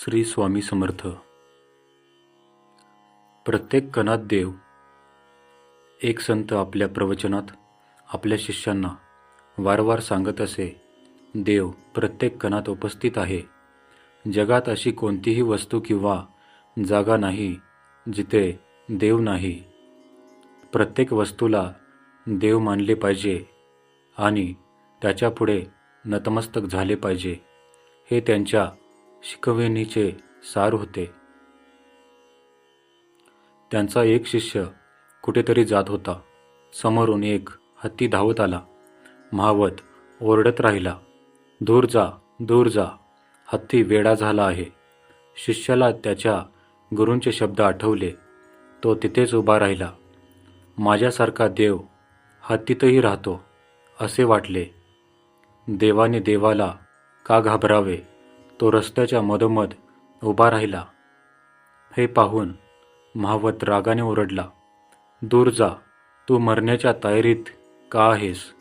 श्री स्वामी समर्थ. प्रत्येक कणात देव एक संत आपल्या प्रवचनात आपल्या शिष्यांना वारंवार सांगत असे देव प्रत्येक कणात उपस्थित आहे. जगात अशी कोणतीही वस्तू किंवा जागा नाही जिथे देव नाही. प्रत्येक वस्तूला देव मानले पाहिजे आणि त्याच्यापुढे नतमस्तक झाले पाहिजे. हे त्यांच्या शिकवणीचे सार होते. त्यांचा एक शिष्य कुठेतरी जात होता. समोरून एक हत्ती धावत आला. महावत ओरडत राहिला दूर जा दूर जा हत्ती वेडा झाला आहे. शिष्याला त्याच्या गुरूंचे शब्द आठवले. तो तिथेच उभा राहिला. माझ्यासारखा देव हत्तीतही राहतो असे वाटले. देवाने देवाला का घाबरावे? तो रस्त्याच्या मधोमध उभा राहिला. हे पाहून महावत रागाने ओरडला दूर जा तू मरण्याच्या तयारीत का आहेस?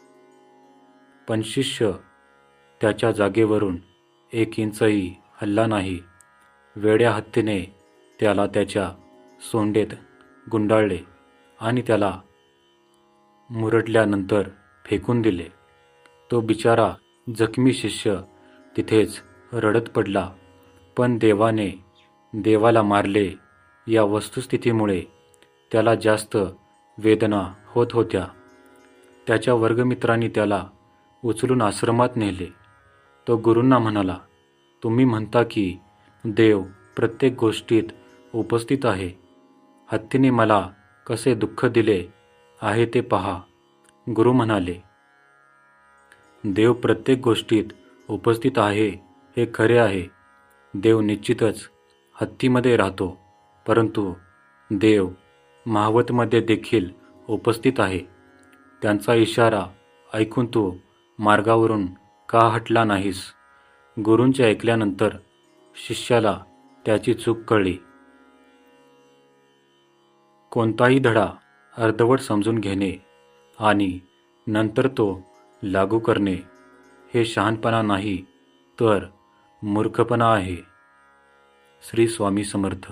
पण शिष्य त्याच्या जागेवरून एक इंचही हल्ला नाही वेड्या हत्तीने त्याला त्याच्या सोंडेत गुंडाळले आणि त्याला मुरडल्यानंतर फेकून दिले. तो बिचारा जखमी शिष्य तिथेच रडत पडला. पण देवाने देवाला मारले या वस्तुस्थितीमुळे. त्याला जास्त वेदना होत होत्या. त्याच्या वर्गमित्रांनी त्याला उचलून आश्रमात नेले. तो गुरूंना म्हणाला तुम्ही म्हणता की देव प्रत्येक गोष्टीत उपस्थित आहे. हत्तीने मला कसे दुःख दिले आहे ते पहा. गुरु म्हणाले देव प्रत्येक गोष्टीत उपस्थित आहे हे खरे आहे. देव निश्चितच हत्तीमध्ये राहतो परंतु देव महावतमध्ये देखील उपस्थित आहे. त्यांचा इशारा ऐकून तू मार्गावरून का हटला नाहीस? गुरूंचे ऐकल्यानंतर शिष्याला त्याची चूक कळली. कोणताही धडा अर्धवट समजून घेणे आणि नंतर तो लागू करणे हे शहाणपणा नाही तर मूर्खपणा आहे. श्री स्वामी समर्थ.